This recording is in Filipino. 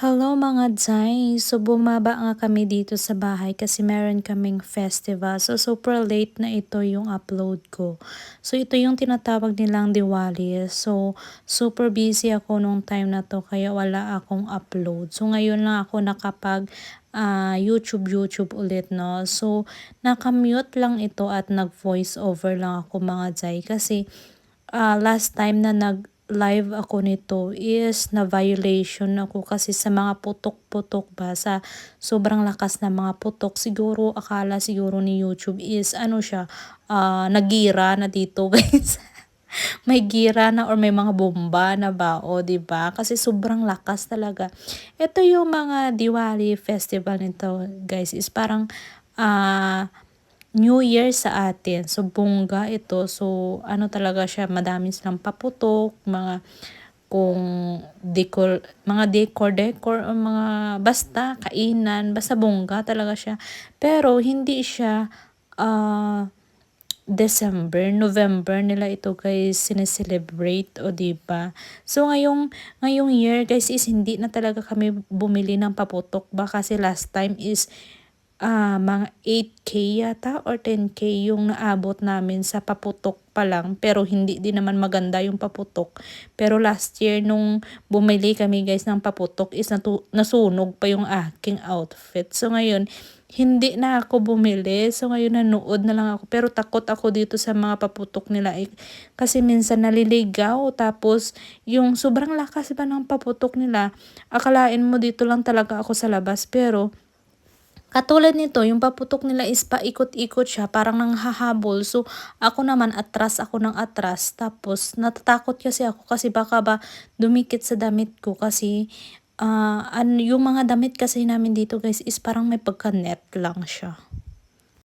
Hello mga Zay! So bumaba nga kami dito sa bahay kasi meron kaming festival. So super late na ito yung upload ko. So ito yung tinatawag nilang Diwali. So super busy ako nung time na to kaya wala akong upload. So ngayon lang ako nakapag uh, YouTube YouTube ulit no. So nakamute lang ito at nag voice over lang ako mga Zay kasi uh, last time na nag live ako nito is na violation ako kasi sa mga putok-putok ba sa sobrang lakas na mga putok. Siguro akala siguro ni YouTube is ano siya uh, nagira na dito guys. May gira na or may mga bomba na ba o di ba? Kasi sobrang lakas talaga. Ito yung mga Diwali festival nito guys is parang uh, New Year sa atin. So, bongga ito. So, ano talaga siya, madami silang paputok, mga kung decor, mga decor, decor, o mga basta kainan, basta bongga talaga siya. Pero, hindi siya, uh, December, November nila ito guys sineselebrate o di ba? So ngayong ngayong year guys is hindi na talaga kami bumili ng paputok ba kasi last time is ah, mga 8K yata or 10K yung naabot namin sa paputok pa lang. Pero hindi din naman maganda yung paputok. Pero last year nung bumili kami guys ng paputok is natu- nasunog pa yung aking outfit. So ngayon, hindi na ako bumili. So ngayon nanood na lang ako. Pero takot ako dito sa mga paputok nila. Eh, kasi minsan naliligaw. Tapos yung sobrang lakas ba ng paputok nila. Akalain mo dito lang talaga ako sa labas. Pero Katulad nito, yung paputok nila is paikot-ikot siya, parang nanghahabol. So, ako naman, atras ako ng atras. Tapos, natatakot kasi ako kasi baka ba dumikit sa damit ko kasi uh, ano, yung mga damit kasi namin dito guys is parang may pagka-net lang siya.